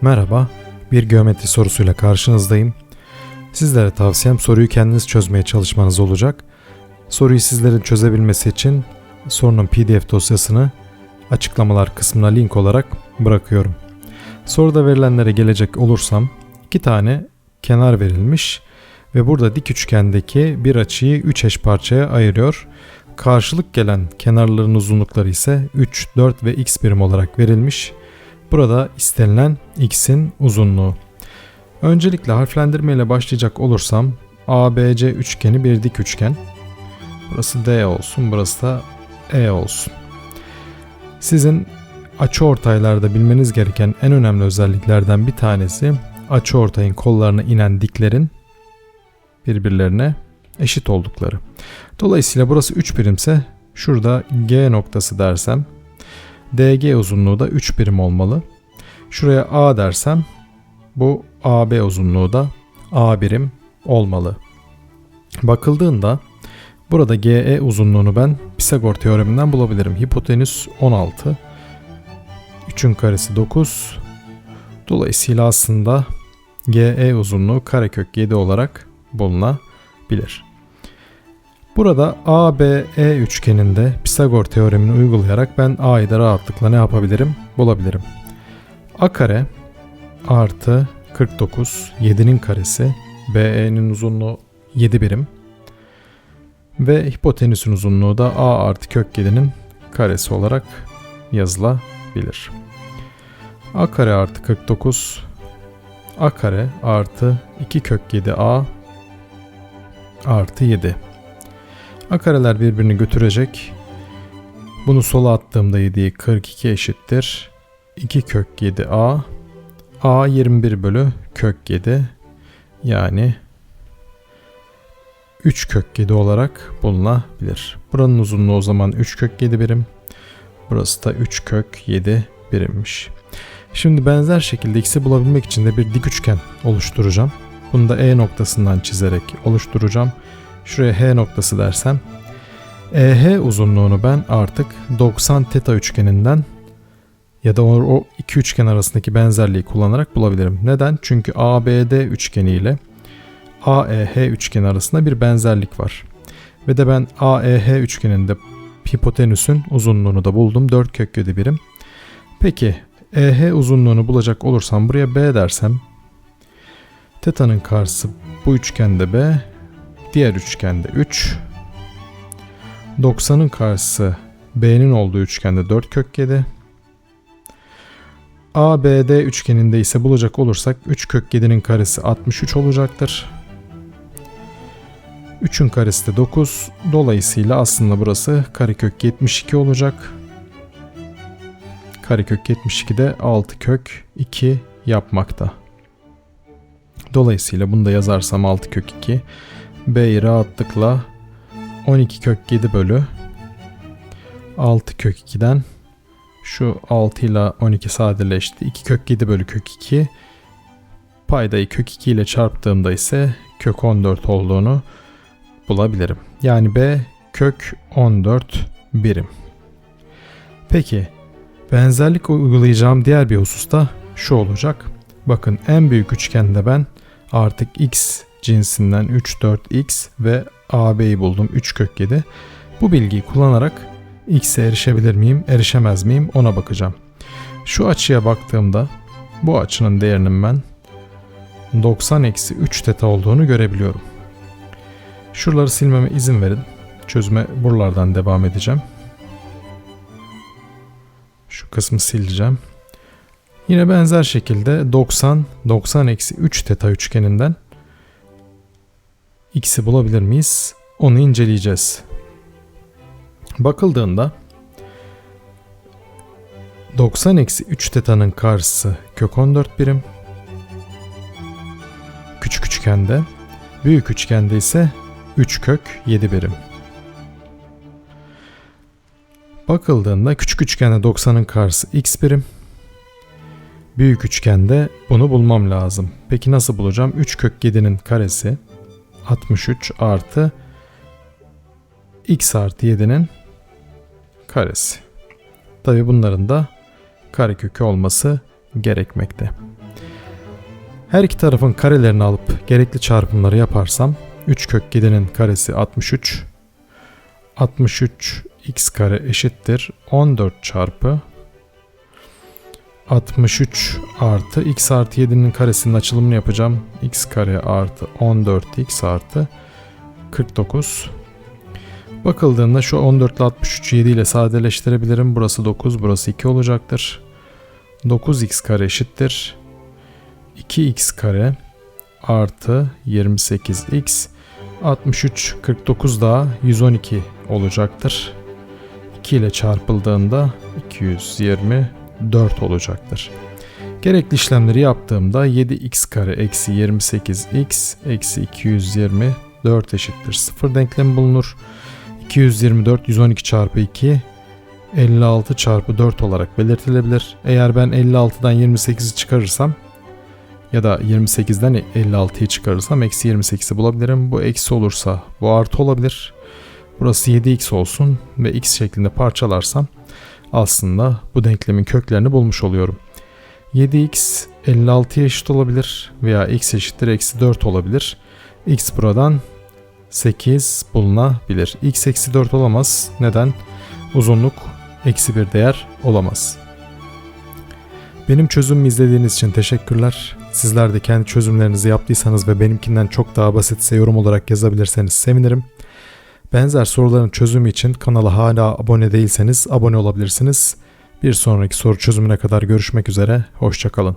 Merhaba, bir geometri sorusuyla karşınızdayım. Sizlere tavsiyem soruyu kendiniz çözmeye çalışmanız olacak. Soruyu sizlerin çözebilmesi için sorunun PDF dosyasını açıklamalar kısmına link olarak bırakıyorum. Soruda verilenlere gelecek olursam iki tane kenar verilmiş ve burada dik üçgendeki bir açıyı 3 eş parçaya ayırıyor. Karşılık gelen kenarların uzunlukları ise 3, 4 ve x birim olarak verilmiş. Burada istenilen x'in uzunluğu. Öncelikle harflendirme ile başlayacak olursam ABC üçgeni bir dik üçgen. Burası D olsun, burası da E olsun. Sizin açı ortaylarda bilmeniz gereken en önemli özelliklerden bir tanesi açı ortayın kollarına inen diklerin birbirlerine eşit oldukları. Dolayısıyla burası 3 birimse şurada G noktası dersem DG uzunluğu da 3 birim olmalı. Şuraya A dersem bu AB uzunluğu da A birim olmalı. Bakıldığında burada GE uzunluğunu ben Pisagor teoreminden bulabilirim. Hipotenüs 16. 3'ün karesi 9. Dolayısıyla aslında GE uzunluğu karekök 7 olarak bulunabilir. Burada ABE üçgeninde Pisagor teoremini uygulayarak ben A'yı da rahatlıkla ne yapabilirim? Bulabilirim. A kare artı 49 7'nin karesi BE'nin uzunluğu 7 birim ve hipotenüsün uzunluğu da A artı kök 7'nin karesi olarak yazılabilir. A kare artı 49 A kare artı 2 kök 7 A artı 7. A kareler birbirini götürecek. Bunu sola attığımda 7'yi 42 eşittir. 2 kök 7 A. A 21 bölü kök 7. Yani 3 kök 7 olarak bulunabilir. Buranın uzunluğu o zaman 3 kök 7 birim. Burası da 3 kök 7 birimmiş. Şimdi benzer şekilde x'i bulabilmek için de bir dik üçgen oluşturacağım. Bunu da E noktasından çizerek oluşturacağım. Şuraya H noktası dersem EH uzunluğunu ben artık 90 teta üçgeninden ya da o iki üçgen arasındaki benzerliği kullanarak bulabilirim. Neden? Çünkü ABD üçgeni ile AEH üçgeni arasında bir benzerlik var. Ve de ben AEH üçgeninde hipotenüsün uzunluğunu da buldum. 4 kök 7 birim. Peki EH uzunluğunu bulacak olursam buraya B dersem teta'nın karşısı bu üçgende B, diğer üçgende 3. 90'ın karşısı B'nin olduğu üçgende 4 kök 7. ABD üçgeninde ise bulacak olursak 3 kök 7'nin karesi 63 olacaktır. 3'ün karesi de 9. Dolayısıyla aslında burası karekök 72 olacak. Karekök 72 de 6 kök 2 yapmakta. Dolayısıyla bunu da yazarsam 6 kök 2. B'yi rahatlıkla 12 kök 7 bölü 6 kök 2'den şu 6 ile 12 sadeleşti. 2 kök 7 bölü kök 2 paydayı kök 2 ile çarptığımda ise kök 14 olduğunu bulabilirim. Yani B kök 14 birim. Peki benzerlik uygulayacağım diğer bir husus da şu olacak. Bakın en büyük üçgende ben artık x cinsinden 3, 4x ve AB'yi buldum 3 kök 7. Bu bilgiyi kullanarak x'e erişebilir miyim, erişemez miyim ona bakacağım. Şu açıya baktığımda bu açının değerinin ben 90 eksi 3 teta olduğunu görebiliyorum. Şuraları silmeme izin verin. Çözüme buralardan devam edeceğim. Şu kısmı sileceğim. Yine benzer şekilde 90, 90 eksi 3 teta üçgeninden x'i bulabilir miyiz? Onu inceleyeceğiz. Bakıldığında 90 eksi 3 teta'nın karşısı kök 14 birim. Küçük üçgende, büyük üçgende ise 3 kök 7 birim. Bakıldığında küçük üçgende 90'ın karşısı x birim. Büyük üçgende bunu bulmam lazım. Peki nasıl bulacağım? 3 kök 7'nin karesi 63 artı x artı 7'nin karesi. Tabi bunların da karekökü olması gerekmekte. Her iki tarafın karelerini alıp gerekli çarpımları yaparsam 3 kök 7'nin karesi 63. 63 x kare eşittir 14 çarpı 63 artı x artı 7'nin karesinin açılımını yapacağım. x kare artı 14x artı 49. Bakıldığında şu 14 ile 63'ü 7 ile sadeleştirebilirim. Burası 9, burası 2 olacaktır. 9x kare eşittir. 2x kare artı 28x 63 49 daha 112 olacaktır. 2 ile çarpıldığında 224 olacaktır. Gerekli işlemleri yaptığımda 7x kare eksi 28x eksi 224 eşittir 0 denklemi bulunur. 224 112 çarpı 2 56 çarpı 4 olarak belirtilebilir. Eğer ben 56'dan 28'i çıkarırsam ya da 28'den 56'yı çıkarırsam eksi 28'i bulabilirim. Bu eksi olursa bu artı olabilir. Burası 7x olsun ve x şeklinde parçalarsam aslında bu denklemin köklerini bulmuş oluyorum. 7x 56'ya eşit olabilir veya x eşittir eksi 4 olabilir. x buradan 8 bulunabilir. x eksi 4 olamaz. Neden? Uzunluk eksi bir değer olamaz. Benim çözümümü izlediğiniz için teşekkürler. Sizler de kendi çözümlerinizi yaptıysanız ve benimkinden çok daha basitse yorum olarak yazabilirseniz sevinirim. Benzer soruların çözümü için kanala hala abone değilseniz abone olabilirsiniz. Bir sonraki soru çözümüne kadar görüşmek üzere. Hoşçakalın.